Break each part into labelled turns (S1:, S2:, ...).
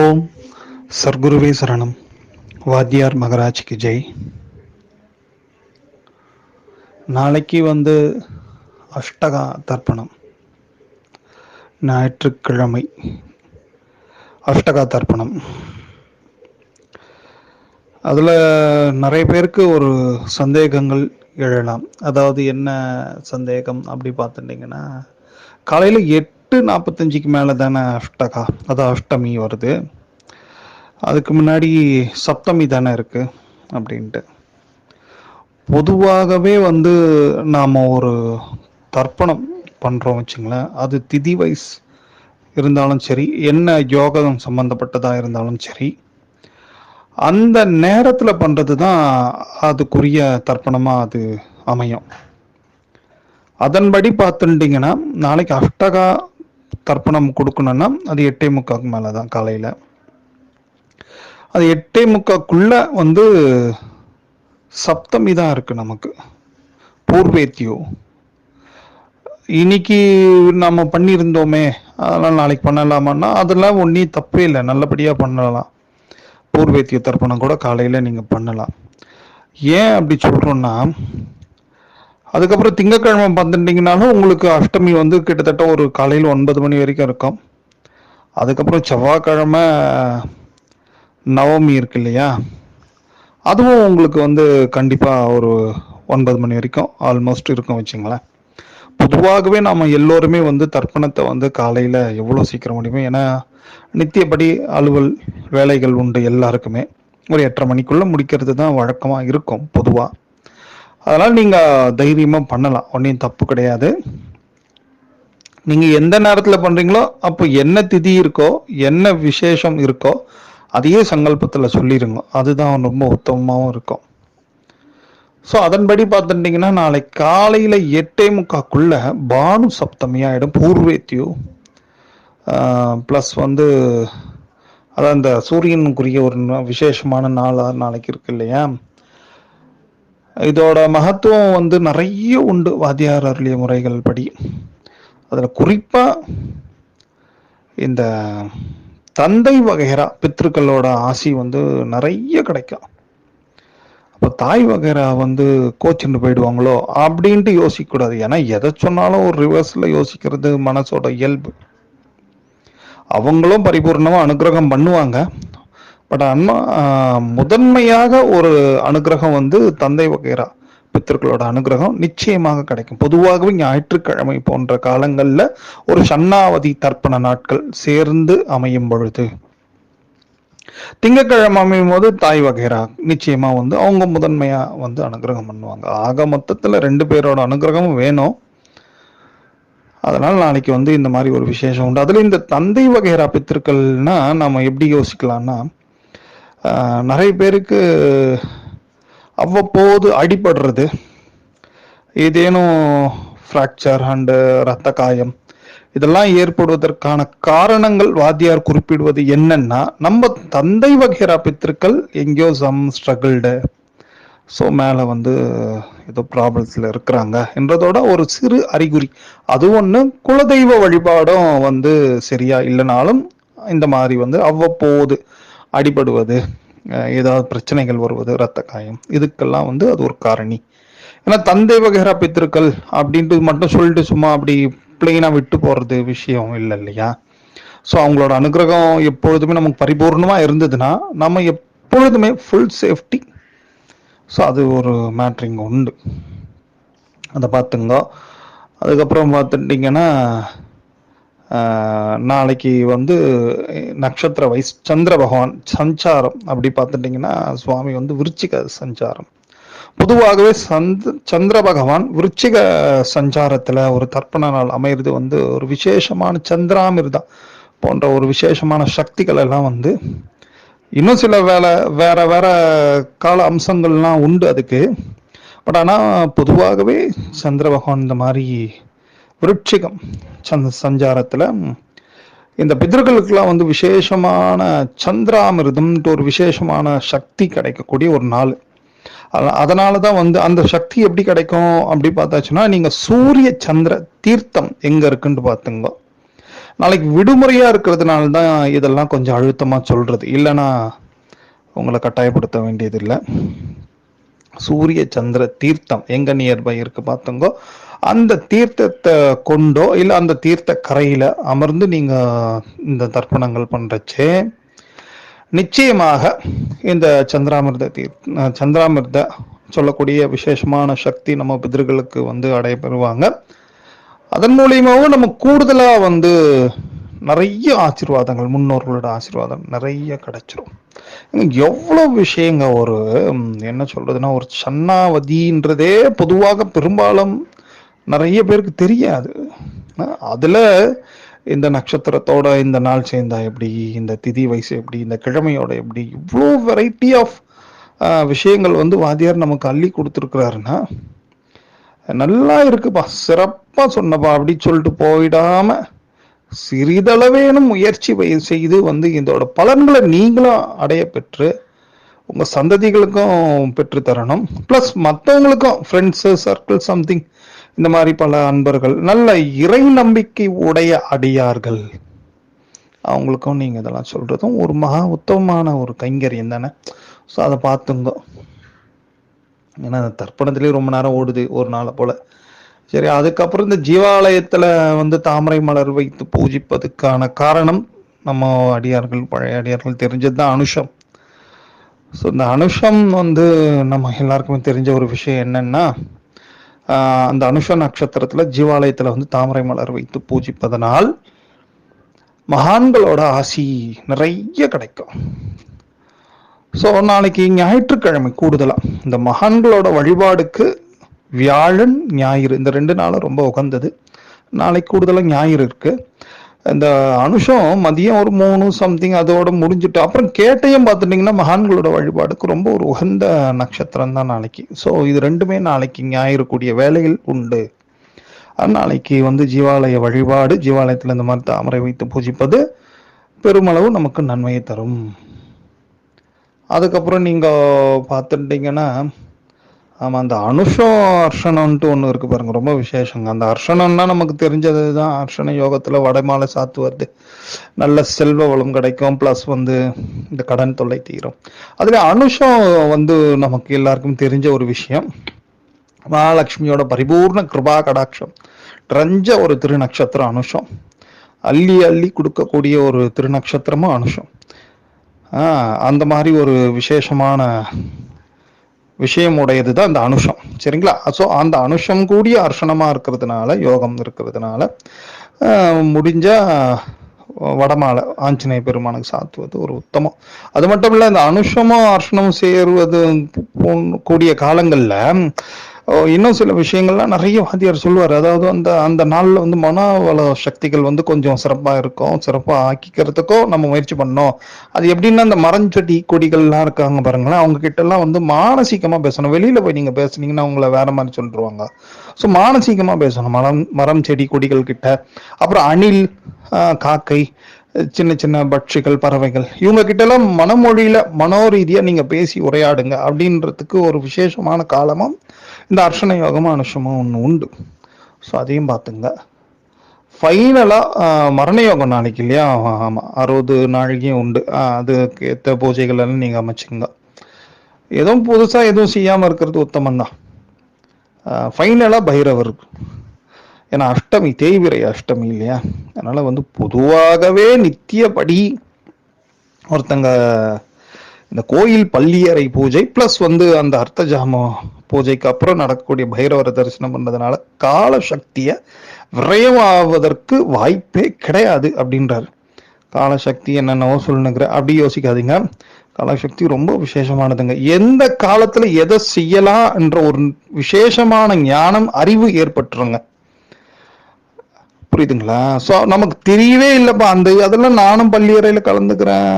S1: ஓம் சர்க்குருவே சரணம். வாத்தியார் மகராஜ்க்கு ஜெய். நாளைக்கு வந்து அஷ்டகா தர்ப்பணம். ஞாயிற்றுக்கிழமை. அஷ்டகா தர்ப்பணம். அதில் நிறைய பேருக்கு ஒரு சந்தேகங்கள் எழலாம். அதாவது என்ன சந்தேகம் அப்படி பார்த்துட்டிங்கன்னா காலையில் எட்டு நாற்பத்தஞ்சுக்கு மேலே தானே அஷ்டகா? அதான் அஷ்டமி வருது. அதுக்கு முன்னாடி சப்தமி தானே இருக்குது அப்படின்ட்டு. பொதுவாகவே வந்து நாம் ஒரு தர்ப்பணம் பண்ணுறோம் வச்சுங்களேன். அது திதி வைஸ் இருந்தாலும் சரி என்ன யோகம் சம்மந்தப்பட்டதாக இருந்தாலும் சரி அந்த நேரத்தில் பண்ணுறது தான் அதுக்குரிய தர்ப்பணமாக அது அமையும். அதன்படி பார்த்துட்டிங்கன்னா நாளைக்கு அஷ்டகா தர்ப்பணம் கொடுக்கணும்னா அது எட்டே முக்காக்கு மேலே தான் காலையில். அது எட்டே முக்காக்குள்ள வந்து சப்தமி தான் இருக்கு நமக்கு. பூர்வேத்தியோ. இன்னைக்கு நம்ம பண்ணியிருந்தோமே அதெல்லாம் நாளைக்கு பண்ணலாமான்னா அதெல்லாம் ஒன்றும் தப்பே இல்லை. நல்லபடியாக பண்ணலாம். பூர்வேத்திய தர்ப்பணம் கூட காலையில் நீங்கள் பண்ணலாம். ஏன் அப்படி சொல்கிறோன்னா அதுக்கப்புறம் திங்கக்கிழமை பார்த்துட்டிங்கனாலும் உங்களுக்கு அஷ்டமி வந்து கிட்டத்தட்ட ஒரு காலையில் ஒன்பது மணி வரைக்கும் இருக்கும். அதுக்கப்புறம் செவ்வாய்க்கிழமை நவமி இருக்கு இல்லையா? அதுவும் உங்களுக்கு வந்து கண்டிப்பாக ஒரு ஒன்பது மணி வரைக்கும் ஆல்மோஸ்ட் இருக்கும் வச்சுங்களேன். பொதுவாகவே நாம் எல்லோருமே வந்து தர்ப்பணத்தை வந்து காலையில் எவ்வளோ சீக்கிரம் முடியுமோ ஏன்னா நித்தியப்படி அலுவல் வேலைகள் உண்டு எல்லாருக்குமே. ஒரு எட்டரை மணிக்குள்ளே முடிக்கிறது தான் வழக்கமாக இருக்கும் பொதுவாக அதனால் நீங்கள் தைரியமாக பண்ணலாம். ஒன்றும் தப்பு கிடையாது. நீங்கள் எந்த நேரத்தில் பண்ணுறீங்களோ அப்போ என்ன திதி இருக்கோ என்ன விசேஷம் இருக்கோ அதையே சங்கல்பத்தில் சொல்லிடுங்க அதுதான் ரொம்ப உத்தமமாகவும் இருக்கும். ஸோ அதன்படி பார்த்துட்டிங்கன்னா நாளை காலையில் எட்டே முக்காக்குள்ள பானு சப்தமி ஆகிடும் பூர்வேத்தியோ ப்ளஸ் வந்து அதான் இந்த சூரியனுக்குரிய ஒரு விசேஷமான நாளாக நாளைக்கு இருக்கு இல்லையா? இதோட மகத்துவம் வந்து நிறைய உண்டு வாத்தியார் அருளிய முறைகள் படி. அதில் குறிப்பாக இந்த தந்தை வகைரா பித்திருக்களோட ஆசி வந்து நிறைய கிடைக்கும். அப்போ தாய் வகைரா வந்து கோச்சின்னு போயிடுவாங்களோ அப்படின்ட்டு யோசிக்கக்கூடாது. ஏன்னா எதை சொன்னாலும் ஒரு ரிவர்ஸில் யோசிக்கிறது மனசோட இயல்பு. அவங்களும் பரிபூர்ணமாக அனுக்கிரகம் பண்ணுவாங்க. பட் அம்மா முதன்மையாக ஒரு அனுகிரகம் வந்து தந்தை வகைரா பித்தர்களோட அனுகிரகம் நிச்சயமாக கிடைக்கும். பொதுவாகவே ஞாயிற்றுக்கிழமை போன்ற காலங்களில் ஒரு சன்னாவதி தர்ப்பண நாட்கள் சேர்ந்து அமையும் பொழுது. திங்கக்கிழமை அமையும் போது தாய் வகைரா நிச்சயமா வந்து அவங்க முதன்மையா வந்து அனுகிரகம் பண்ணுவாங்க. ஆக மொத்தத்துல ரெண்டு பேரோட அனுகிரகமும் வேணும். அதனால நாளைக்கு வந்து இந்த மாதிரி ஒரு விசேஷம் உண்டு. அதுல இந்த தந்தை வகைரா பித்திருக்கள்னா நம்ம எப்படி யோசிக்கலாம்னா நிறைய பேருக்கு அவ்வப்போது அடிபடுறது. ஏதேனும் ஃப்ராக்சர் அண்டு ரத்த காயம் இதெல்லாம் ஏற்படுவதற்கான காரணங்கள் வாத்தியார் குறிப்பிடுவது என்னன்னா நம்ம தந்தை வகைரா பித்திருக்கள் எங்கேயோ சம் ஸ்ட்ரகிள்டு ஸோ மேலே வந்து ஏதோ ப்ராப்ளம்ஸில் இருக்கிறாங்க என்றதோட ஒரு சிறு அறிகுறி. அது ஒன்று குலதெய்வ வழிபாடும் வந்து சரியா இல்லைனாலும் இந்த மாதிரி வந்து அவ்வப்போது அடிபடுவது ஏதாவது பிரச்சனைகள் வருவது இரத்த காயம் இதுக்கெல்லாம் வந்து அது ஒரு காரணி. ஏன்னா தந்தை வகைரா பித்திருக்கள் அப்படின்ட்டு மட்டும் சொல்லிட்டு சும்மா அப்படி பிளெயினாக விட்டு போகிறது விஷயம் இல்லை இல்லையா? ஸோ அவங்களோட அனுகிரகம் எப்பொழுதுமே நமக்கு பரிபூர்ணமாக இருந்ததுன்னா நம்ம எப்பொழுதுமே ஃபுல் சேஃப்டி ஸோ அது ஒரு மேட்ரிங் உண்டு. அதை பார்த்துங்க. அதுக்கப்புறம் பார்த்துட்டிங்கன்னா நாளைக்கு வந்து நட்சத்திர வைஸ் சந்திர பகவான் சஞ்சாரம் அப்படி பார்த்துட்டிங்கன்னா சுவாமி வந்து விருச்சிக சஞ்சாரம். பொதுவாகவே சந்த் சந்திர பகவான் விருச்சிக சஞ்சாரத்தில் ஒரு தர்ப்பண நாள் அமையிறது வந்து ஒரு விசேஷமான சந்திராமிர்தா போன்ற ஒரு விசேஷமான சக்திகள் எல்லாம் வந்து இன்னும் சில வேலை வேற வேற கால அம்சங்கள்லாம் உண்டு அதுக்கு. பட் ஆனால் பொதுவாகவே சந்திர பகவான் இந்த மாதிரி விருட்சிகம் சந்த சஞ்சாரத்தில். இந்த பிதர்களுக்கெல்லாம் வந்து விசேஷமான சந்திராமிருதம்ன்ட்டு ஒரு விசேஷமான சக்தி கிடைக்கக்கூடிய ஒரு நாள். அதனால தான் வந்து அந்த சக்தி எப்படி கிடைக்கும் அப்படி பார்த்தாச்சுன்னா நீங்கள் சூரிய சந்திர தீர்த்தம் எங்கே இருக்குன்னு பார்த்துங்க. நாளைக்கு விடுமுறையாக இருக்கிறதுனால தான் இதெல்லாம் கொஞ்சம் அழுத்தமாக சொல்கிறது இல்லைன்னா உங்களை கட்டாயப்படுத்த வேண்டியதில்லை. சூரிய சந்திர தீர்த்தம் எங்க நியர்பை இருக்கு பார்த்துங்கோ. அந்த தீர்த்தத்தை கொண்டோ இல்லை அந்த தீர்த்த கரையில அமர்ந்து நீங்க இந்த தர்ப்பணங்கள் பண்றச்சே நிச்சயமாக இந்த சந்திராமிர்த தீர் சந்திராமிர்த சொல்லக்கூடிய விசேஷமான சக்தி நம்ம பிதர்களுக்கு வந்து அடைபெறுவாங்க. அதன் மூலியமாகவும் நம்ம கூடுதலா வந்து நிறைய ஆசீர்வாதங்கள் முன்னோர்களோட ஆசீர்வாதம் நிறைய கிடைச்சிரும். எவ்வளோ விஷயங்க ஒரு என்ன சொல்றதுன்னா ஒரு சன்னாவதின்றதே பொதுவாக பெரும்பாலும் நிறைய பேருக்கு தெரியாது. அதில் இந்த நட்சத்திரத்தோட இந்த நாள் சேர்ந்தா எப்படி இந்த திதி வயசு எப்படி இந்த கிழமையோட எப்படி இவ்வளோ வெரைட்டி ஆஃப் விஷயங்கள் வந்து வாத்தியார் நமக்கு அள்ளி கொடுத்துருக்குறாருன்னா நல்லா இருக்குப்பா சிறப்பாக சொன்னப்பா அப்படி சொல்லிட்டு போயிடாம சிறிதளவேனும் முயற்சி செய்து வந்து இதோட பலன்களை நீங்களும் அடைய பெற்று உங்க சந்ததிகளுக்கும் பெற்று தரணும். மற்றவங்களுக்கும் ஃப்ரெண்ட்ஸு சர்க்கிள் சம்திங் இந்த மாதிரி பல அன்பர்கள் நல்ல இறை நம்பிக்கை உடைய அடியார்கள். அவங்களுக்கும் நீங்க இதெல்லாம் சொல்றதும் ஒரு மகா உத்தமமான ஒரு கைங்கரியம் தானே. ஸோ அதை பார்த்துங்க. ஏன்னா அந்த ரொம்ப நேரம் ஓடுது ஒரு நாளை போல. சரி அதுக்கப்புறம் இந்த ஜீவாலயத்தில் வந்து தாமரை மலர் வைத்து பூஜிப்பதுக்கான காரணம் நம்ம அடியார்கள் பழைய அடியார்கள் தெரிஞ்சது தான் அனுஷம். ஸோ இந்த அனுஷம் வந்து நம்ம எல்லாருக்குமே தெரிஞ்ச ஒரு விஷயம் என்னன்னா அந்த அனுஷ நட்சத்திரத்தில் ஜீவாலயத்தில் வந்து தாமரை மலர் வைத்து பூஜிப்பதனால் மகான்களோட ஆசி நிறைய கிடைக்கும். ஸோ நாளைக்கு ஞாயிற்றுக்கிழமை கூடுதலாக இந்த மகான்களோட வழிபாடுக்கு வியாழன் ஞாயிறு இந்த ரெண்டு நாளும் ரொம்ப உகந்தது. நாளைக்கு கூடுதலாக ஞாயிறு இருக்கு. இந்த அனுஷம் மதியம் ஒரு மூணு சம்திங் அதோட முடிஞ்சிட்டு அப்புறம் கேட்டையும் பார்த்துட்டிங்கன்னா மகான்களோட வழிபாடுக்கு ரொம்ப ஒரு உகந்த நட்சத்திரம் தான் நாளைக்கு. ஸோ இது ரெண்டுமே நாளைக்கு ஞாயிறு கூடிய வேலையில் உண்டு. நாளைக்கு வந்து ஜீவாலய வழிபாடு ஜீவாலயத்தில் இந்த மாதிரி தாமரை வைத்து பூஜிப்பது பெருமளவு நமக்கு நன்மையை தரும். அதுக்கப்புறம் நீங்கள் பார்த்துட்டீங்கன்னா ஆமாம் அந்த அனுஷம் அர்ஷனம்ன்ட்டு ஒன்று இருக்கு பாருங்க ரொம்ப விசேஷங்க. அந்த அர்ஷனம்னா நமக்கு தெரிஞ்சது தான் அர்ஷன யோகத்தில் வடமாலை சாத்து வருது. நல்ல செல்வ வளம் கிடைக்கும் ப்ளஸ் வந்து இந்த கடன் தொல்லை தீரும். அதில் அனுஷம் வந்து நமக்கு எல்லாருக்கும் தெரிஞ்ச ஒரு விஷயம். மகாலட்சுமியோட பரிபூர்ண கிருபா கடாட்சம். நிறைஞ்ச ஒரு திருநக்ஷத்திரம் அனுஷம் அள்ளி அள்ளி கொடுக்கக்கூடிய ஒரு திருநக்ஷத்திரமும் அனுஷம் அந்த மாதிரி ஒரு விசேஷமான விஷயம் உடையது தான் அந்த அனுஷம். சரிங்களா? ஸோ அந்த அனுஷம் கூடிய அர்ஷனமாக இருக்கிறதுனால யோகம் இருக்கிறதுனால முடிஞ்சால் வடமாலை ஆஞ்சநேய பெருமானுக்கு சாத்துவது ஒரு உத்தமம். அது மட்டும் இல்லை இந்த அனுஷமும் அர்ஷனமும் சேருவது கூடிய காலங்களில் இன்னும் சில விஷயங்கள்லாம் நிறைய வாத்தியார் சொல்லுவார். அதாவது அந்த அந்த நாளில் வந்து மனவள சக்திகள் வந்து கொஞ்சம் சிறப்பாக இருக்கும். சிறப்பாக ஆக்கிக்கிறதுக்கும் நம்ம முயற்சி பண்ணோம். அது எப்படின்னா அந்த மரஞ்செடி கொடிகள்லாம் இருக்காங்க பாருங்களேன். அவங்க கிட்டலாம் எல்லாம் வந்து மானசீகமாக பேசணும். வெளியில் போய் நீங்கள் பேசுனீங்கன்னா உங்களை வேற மாதிரி சொல்லிடுவாங்க ஸோ மானசீகமாக பேசணும். மரம் மரம் செடி கொடிகள் கிட்ட. அப்புறம் அணில் காக்கை சின்ன சின்ன பட்சிகள் பறவைகள். இவங்க கிட்ட எல்லாம் மனமொழியில மனோரீதியா நீங்க பேசி உரையாடுங்க அப்படின்றதுக்கு ஒரு விசேஷமான காலமும் இந்த அர்ச்சனை யோகமும் அனுஷமும் ஒன்று உண்டு. ஸோ அதையும் பார்த்துங்க. ஃபைனலாக மரண யோகம் நாளைக்கு இல்லையா? ஆமாம் அறுபது நாளைக்கும் உண்டு. அதுக்கு ஏற்ற பூஜைகள் எல்லாம் நீங்கள் அமைச்சுங்க எதுவும் புதுசாக எதுவும் செய்யாமல் இருக்கிறது உத்தமந்தான் ஃபைனலாக பைரவர். ஏன்னா அஷ்டமி தேய்விரை அஷ்டமி இல்லையா? அதனால் வந்து பொதுவாகவே நித்தியபடி ஒருத்தங்க இந்த கோயில் பள்ளியறை பூஜை ப்ளஸ் வந்து அந்த அர்த்த ஜாம பூஜைக்கு அப்புறம் நடக்கக்கூடிய பைரவரை தரிசனம் பண்ணதுனால கால சக்தியை விரயமாவதற்கு வாய்ப்பே கிடையாது அப்படின்றாரு. காலசக்தி என்னென்னவோ சொல்லுங்கிற அப்படி யோசிக்காதீங்க. காலசக்தி ரொம்ப விசேஷமானதுங்க. எந்த காலத்துல எதை செய்யலாம் என்ற ஒரு விசேஷமான ஞானம் அறிவு ஏற்பட்டுருங்க. புரியுதுங்களா? ஸோ நமக்கு தெரியவே இல்லைப்பா. அந்த அதெல்லாம் நானும் பள்ளியறையில் கலந்துக்கிறேன்.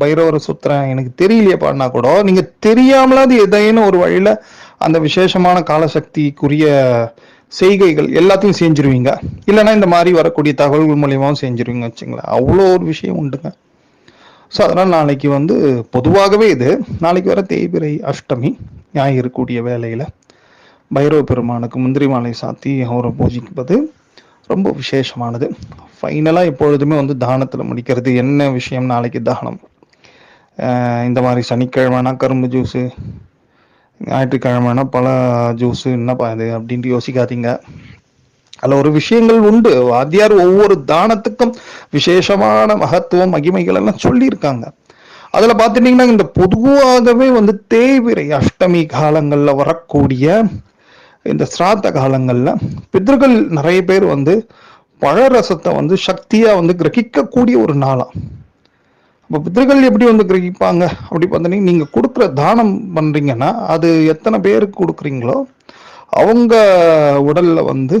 S1: பைரவரை சுத்துறேன். எனக்கு தெரியலையேப்பான்னா கூட நீங்க தெரியாமலாது எதைன்னு ஒரு வழியில் அந்த விசேஷமான காலசக்திக்குரிய செய்கைகள் எல்லாத்தையும் செஞ்சிருவீங்க. இல்லைன்னா இந்த மாதிரி வரக்கூடிய தகவல்கள் மூலியமாகவும் செஞ்சிருவீங்க வச்சுங்களேன். அவ்வளோ ஒரு விஷயம் உண்டுங்க. ஸோ அதனால் நாளைக்கு வந்து பொதுவாகவே இது. நாளைக்கு வர தேய்பிரை அஷ்டமி ஞாயிறு கூடிய வேலையில் பைரவ பெருமானுக்கு முந்திரி மாலை சாத்தி அவரை பூஜிப்பது. ரொம்ப விசேஷமானது. ஃபைனலாக எப்பொழுதுமே வந்து தானத்தில் முடிக்கிறது. என்ன விஷயம்? நாளைக்கு தானம் அஹ் இந்த மாதிரி சனிக்கிழமைனா கரும்பு ஜூஸு ஞாயிற்றுக்கிழமைனா பல ஜூஸு என்னப்பா இது அப்படின்ட்டு யோசிக்காதீங்க. அதில் ஒரு விஷயங்கள் உண்டு. வாத்தியார் ஒவ்வொரு தானத்துக்கும் விசேஷமான மகத்துவம் மகிமைகள் எல்லாம் சொல்லியிருக்காங்க. அதில் பார்த்துட்டீங்கன்னா இந்த பொதுவாகவே வந்து தேவிரை அஷ்டமி காலங்களில் வரக்கூடிய இந்த சிராத்த காலங்களில் பிதர்கள் நிறைய பேர் வந்து பழரசத்தை வந்து சக்தியாக வந்து கிரகிக்கக்கூடிய ஒரு நாளாம் அப்போ பிதர்கள் எப்படி வந்து கிரகிப்பாங்க? அப்படி பார்த்தீங்கன்னா நீங்கள் கொடுக்குற தானம் பண்ணுறீங்கன்னா அது எத்தனை பேருக்கு கொடுக்குறீங்களோ அவங்க உடலில் வந்து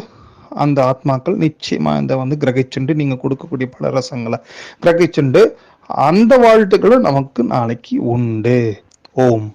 S1: அந்த ஆத்மாக்கள் நிச்சயமாக இந்த வந்து கிரகிச்சுண்டு நீங்கள் கொடுக்கக்கூடிய பல ரசங்களை கிரகிச்சுண்டு அந்த வாழ்த்துக்களும் நமக்கு நாளைக்கு உண்டு. ஓம்.